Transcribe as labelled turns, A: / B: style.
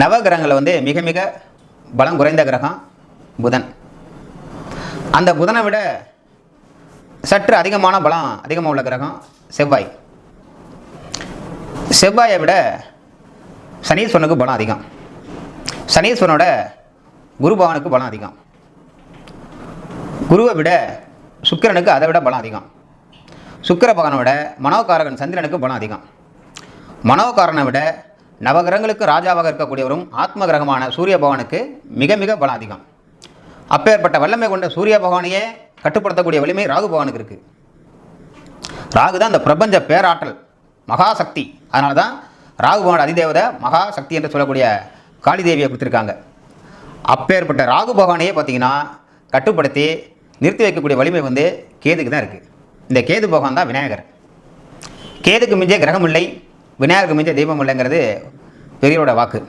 A: நவகிரகங்களில் வந்து மிக மிக பலம் குறைந்த கிரகம் புதன். அந்த புதனை விட சற்று அதிகமான பலம் அதிகமாக உள்ள கிரகம் செவ்வாய். செவ்வாயை விட சனீஸ்வரனுக்கு பலம் அதிகம். சனீஸ்வரனோட குருபவனுக்கு பலம் அதிகம். குருவை விட சுக்கிரனுக்கு அதை விட பலம் அதிகம். சுக்கிர பகவானை விட மனோகாரகன் சந்திரனுக்கு பலம் அதிகம். மனோகாரனை விட நவகிரகங்களுக்கு ராஜாவாக இருக்கக்கூடியவரும் ஆத்ம கிரகமான சூரிய பகவானுக்கு மிக மிக பலம் அதிகம் அப்பேற்பட்ட வல்லமை கொண்ட சூரிய பகவானையே கட்டுப்படுத்தக்கூடிய வலிமை ராகு பகவானுக்கு இருக்குது ராகு தான் இந்த பிரபஞ்ச பேராற்றல் மகாசக்தி. அதனால தான் ராகு பகவான் அதிதேவதை மகாசக்தி என்று சொல்லக்கூடிய காளி தேவியை கொடுத்துருக்காங்க. அப்பேற்பட்ட ராகு பகவானையே பார்த்தீங்கன்னா கட்டுப்படுத்தி நிறுத்தி வைக்கக்கூடிய வலிமை வந்து கேதுக்கு தான் இருக்குது இந்த கேது பகவான் தான் விநாயகர். கேதுக்கு மிஞ்ச கிரகம் இல்லை விநாயகருக்கு மிஞ்ச தெய்வம் இல்லைங்கிறது பெரியோட வாக்கு.